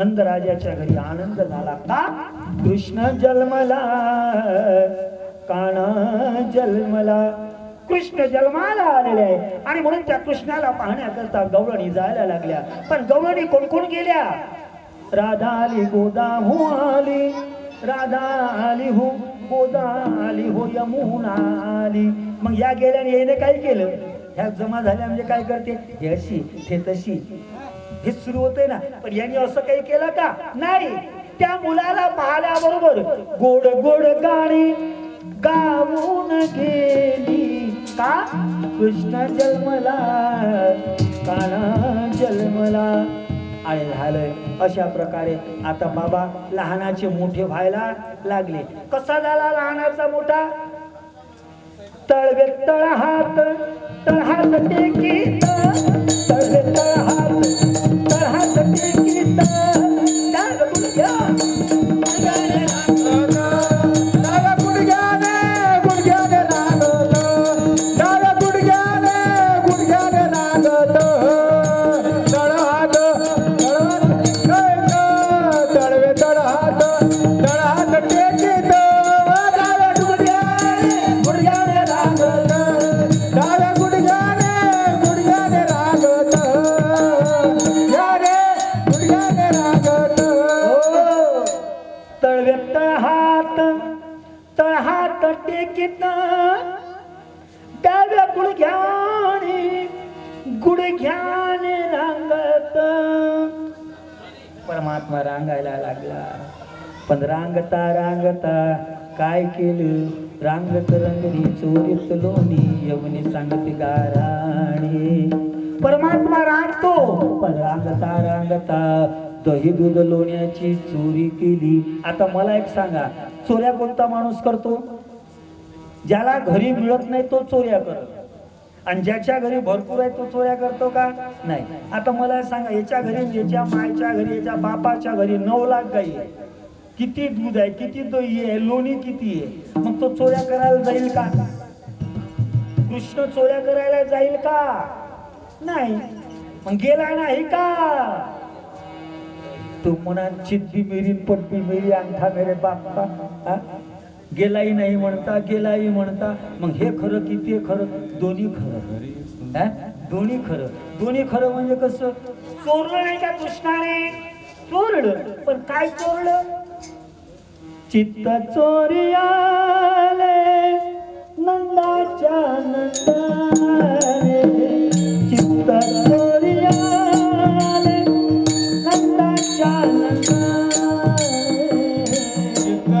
आनंद राजाच्या घरी आनंद झाला. का? कृष्ण जन्मला. काना जन्मला. कृष्ण जन्माला आलेले आहे. आणि म्हणून त्या कृष्णाला पाहण्याकरता गवळणी जायला लागल्या. पण गवळणी कोण कोण गेल्या? राधा आली गोदा हो आली. राधा आली हो गोदा आली हो यमुना आली. मग या गेल्याने येणे काय केलं? ह्या जमा झाल्या म्हणजे काय करते? हे अशी हे तशी. हे सुरू होते ना. पण यांनी असं काही केलं का? नाही. त्या मुलाला पाहण्याबरोबर गोड गोड गाणी गाऊन गेली. का? कृष्ण जन्मला काना जन्मला. आणि झालंय अशा प्रकारे आता बाबा लहानाचे मोठे व्हायला लागले. कसा झाला लहानाचा मोठा? तळवे तळहात तळहात टेकीत. तळहात टेकीत डाव्या गुडघ्याने गुडघ्याने रांगत। परमात्मा रांगायला लागला. पण रांगता रांगता काय केलं? रांगत रंगली चोरीत लोणी यवनी सांगते गाराणी. परमात्मा रांगतो पण रांगता रांगता दही दूध लोण्याची चोरी केली. आता मला एक सांगा चोऱ्या कोणता माणूस करतो? ज्याला घरी मिळत नाही तो चोऱ्या करत. आणि ज्याच्या घरी भरपूर आहे तो चोऱ्या करतो का? नाही. आता मला सांगा याच्या घरी याच्या मायच्या घरी याच्या बापाच्या घरी नऊ लाख गाई आहे किती दूध आहे किती दही आहे लोणी किती आहे? मग तो चोऱ्या करायला जाईल का? कृष्ण चोऱ्या करायला जाईल का? नाही. मग गेला नाही का? तू म्हणा चित्ती मेरी पट्टी मेरी अंगठा मेरे बाप का? गेलाही नाही म्हणता गेलाही म्हणता. मग हे खरं की ते खरं? दोन्ही खरं. हा? दोन्ही खरं. दोन्ही खरं म्हणजे कसं? चोरलं नाही का कृष्णाने. चोरलं. पण काय चोरलं? चित्त चोरी आले नंदाच्या नंदाने. चित्त चोरी आले नंदाच्या नंदाने. तुका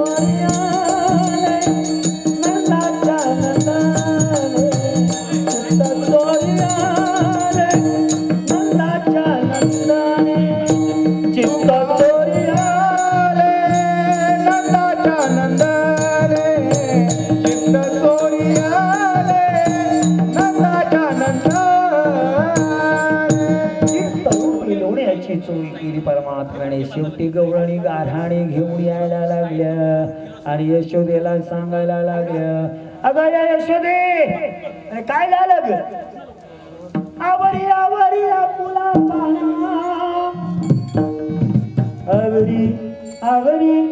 केली शेवटी गवळणी गारहाणी घेऊन यायला लागल्या. आणि यशोदेला सांगायला लागल्या अगं या यशोदे काय झालं ग? आवरी आवरी आपुला पाना. आवरी आवरी